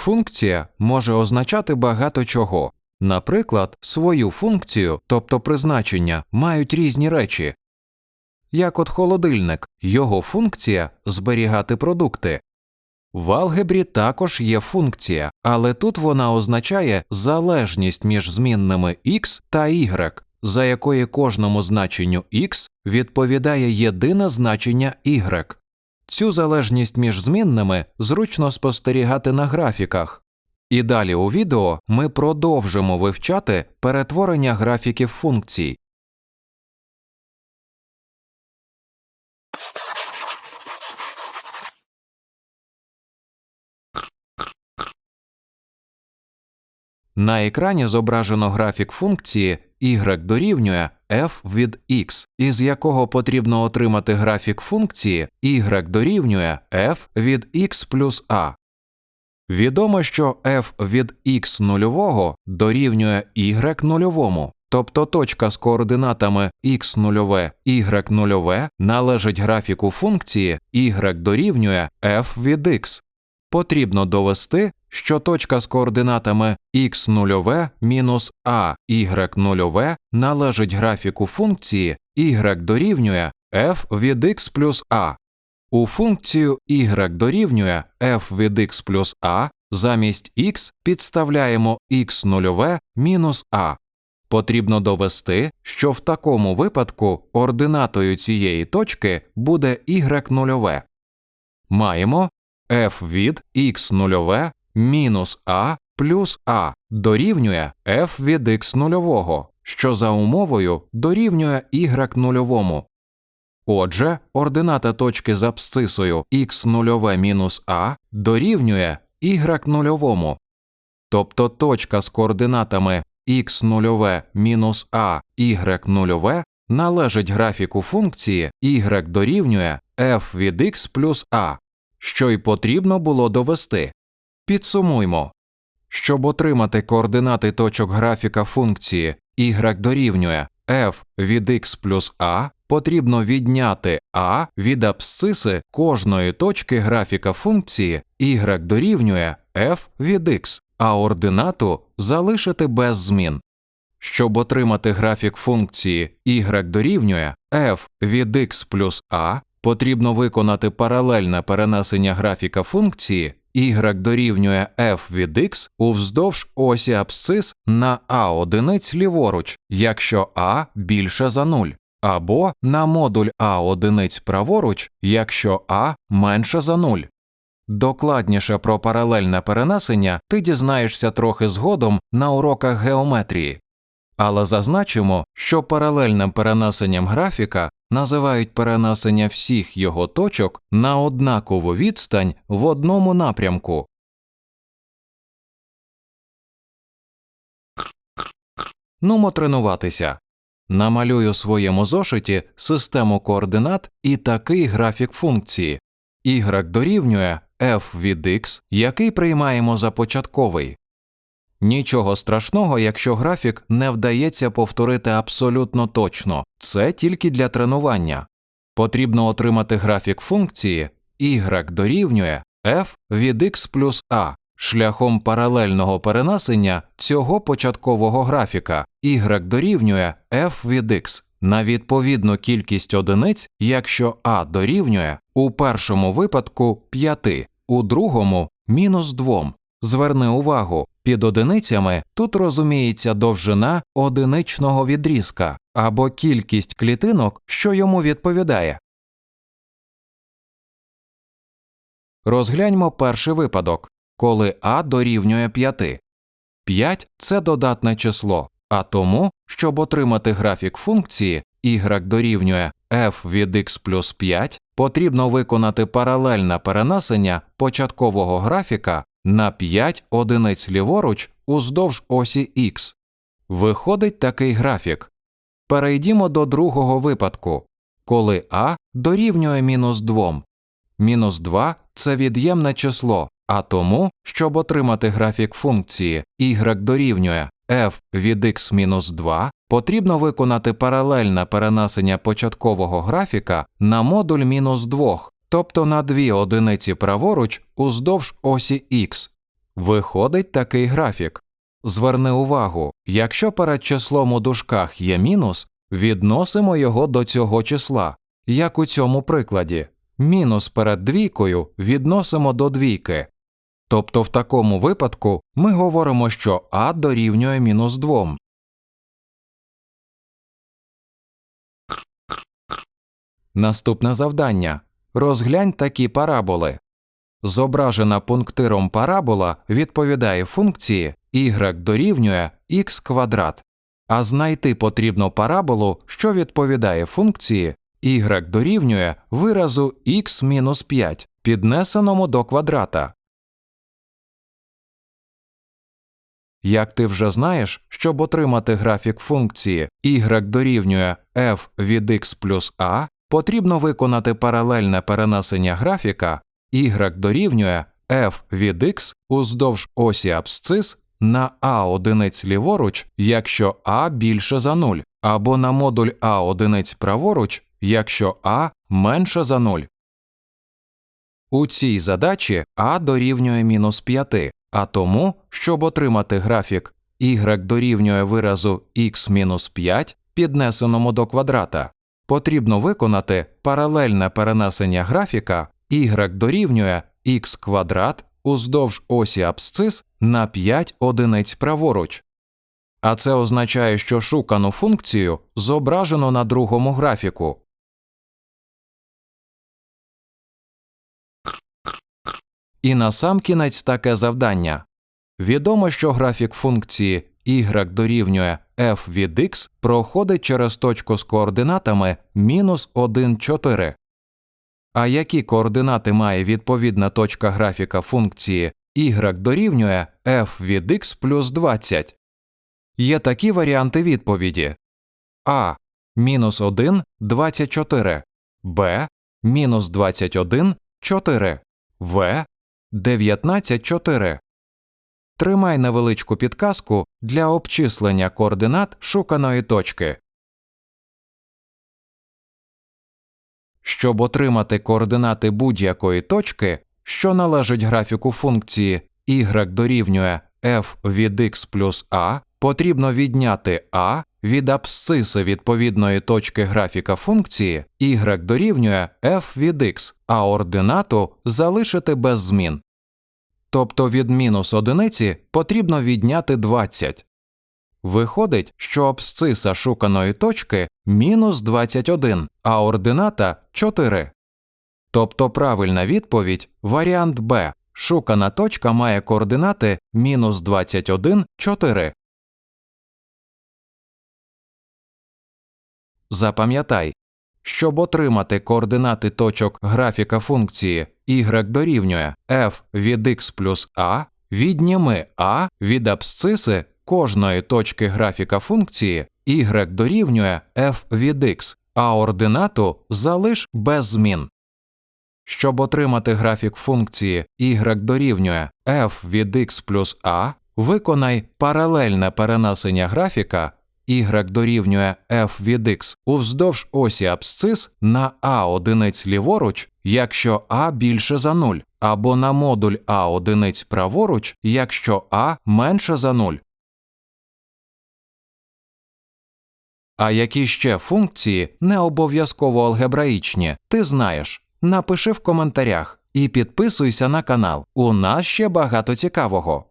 Функція може означати багато чого. Наприклад, свою функцію, тобто призначення, мають різні речі. Як от холодильник, його функція зберігати продукти. В алгебрі також є функція, але тут вона означає залежність між змінними x та y, за якої кожному значенню x відповідає єдине значення y. Цю залежність між змінними зручно спостерігати на графіках. І далі у відео ми продовжимо вивчати перетворення графіків функцій. На екрані зображено графік функції y дорівнює f від x, із якого потрібно отримати графік функції y дорівнює f від x плюс a. Відомо, що f від x нульового дорівнює y нульовому, тобто точка з координатами x нульове, y нульове належить графіку функції y дорівнює f від x. Потрібно довести, що точка з координатами x нульове мінус a y нульове належить графіку функції y дорівнює f від x плюс a. У функцію y дорівнює f від x плюс a замість x підставляємо x нульове мінус a. Потрібно довести, що в такому випадку ординатою цієї точки буде y нульове. Маємо f від x нульове мінус a плюс a дорівнює f від x нульового, що за умовою дорівнює y нульовому. Отже, ордината точки з абсцисою x нульове мінус a дорівнює y нульовому. Тобто точка з координатами x нульове мінус a y нульове належить графіку функції y дорівнює f від x плюс a, що й потрібно було довести. Підсумуймо. Щоб отримати координати точок графіка функції y дорівнює f від x плюс a, потрібно відняти a від абсциси кожної точки графіка функції y дорівнює f від x, а ординату залишити без змін. Щоб отримати графік функції y дорівнює f від x плюс a, потрібно виконати паралельне перенесення графіка функції y дорівнює f від x уздовж осі абсцис на a одиниць ліворуч, якщо a більше за 0, або на модуль a одиниць праворуч, якщо a менше за 0. Докладніше про паралельне перенесення ти дізнаєшся трохи згодом на уроках геометрії. Але зазначимо, що паралельним перенесенням графіка називають перенесення всіх його точок на однакову відстань в одному напрямку. Нумо тренуватися. Намалюю своєму зошиті систему координат і такий графік функції. y дорівнює f від x, який приймаємо за початковий. Нічого страшного, якщо графік не вдається повторити абсолютно точно, це тільки для тренування. Потрібно отримати графік функції y дорівнює f від x плюс a шляхом паралельного перенесення цього початкового графіка y дорівнює f від x на відповідну кількість одиниць, якщо a дорівнює у першому випадку 5, у другому мінус 2. Зверни увагу, під одиницями тут розуміється довжина одиничного відрізка або кількість клітинок, що йому відповідає. Розгляньмо перший випадок, коли а дорівнює 5. 5 – це додатне число, а тому, щоб отримати графік функції y дорівнює f від x плюс 5, потрібно виконати паралельне перенесення початкового графіка на 5 одиниць ліворуч уздовж осі x. Виходить такий графік. Перейдімо до другого випадку, коли а дорівнює мінус 2. Мінус 2 – це від'ємне число, а тому, щоб отримати графік функції y дорівнює f від x мінус 2, потрібно виконати паралельне перенесення початкового графіка на модуль мінус 2, тобто на дві одиниці праворуч уздовж осі x. Виходить такий графік. Зверни увагу, якщо перед числом у дужках є мінус, відносимо його до цього числа, як у цьому прикладі. Мінус перед двійкою відносимо до двійки. Тобто в такому випадку ми говоримо, що а дорівнює мінус 2. Наступне завдання. Розглянь такі параболи. Зображена пунктиром парабола відповідає функції y дорівнює x квадрат, а знайти потрібно параболу, що відповідає функції y дорівнює виразу x 5, піднесеному до квадрата. Як ти вже знаєш, щоб отримати графік функції y дорівнює f від x плюс a, потрібно виконати паралельне перенесення графіка y дорівнює f від x уздовж осі абсцис на a одиниць ліворуч, якщо a більше за 0, або на модуль a одиниць праворуч, якщо a менше за 0. У цій задачі a дорівнює мінус 5, а тому, щоб отримати графік y дорівнює виразу x мінус 5, піднесеному до квадрата, потрібно виконати паралельне перенесення графіка y дорівнює x квадрат уздовж осі абсцис на 5 одиниць праворуч. А це означає, що шукану функцію зображено на другому графіку. І насамкінець таке завдання. Відомо, що графік функції y дорівнює f від x проходить через точку з координатами мінус 1, 4. А які координати має відповідна точка графіка функції y дорівнює f від x плюс 20? Є такі варіанти відповіді А. Мінус 1 24, Б. Мінус 21 4, В. 19 4. Тримай невеличку підказку для обчислення координат шуканої точки. Щоб отримати координати будь-якої точки, що належить графіку функції y дорівнює f від x плюс a, потрібно відняти a від абсциси відповідної точки графіка функції y дорівнює f від x, а ординату залишити без змін. Тобто від мінус одиниці потрібно відняти 20. Виходить, що абсциса шуканої точки мінус 21, а ордината 4. Тобто правильна відповідь варіант Б. Шукана точка має координати мінус 21, 4. Запам'ятай, щоб отримати координати точок графіка функції y дорівнює f від x плюс a, відніми a від абсциси кожної точки графіка функції y дорівнює f від x, а ординату залиш без змін. Щоб отримати графік функції y дорівнює f від x плюс a, виконай паралельне перенесення графіка y дорівнює f від x уздовж осі абсцис на a одиниць ліворуч, якщо a більше за 0, або на модуль a одиниць праворуч, якщо a менше за 0. А які ще функції не обов'язково алгебраїчні, ти знаєш. Напиши в коментарях і підписуйся на канал. У нас ще багато цікавого.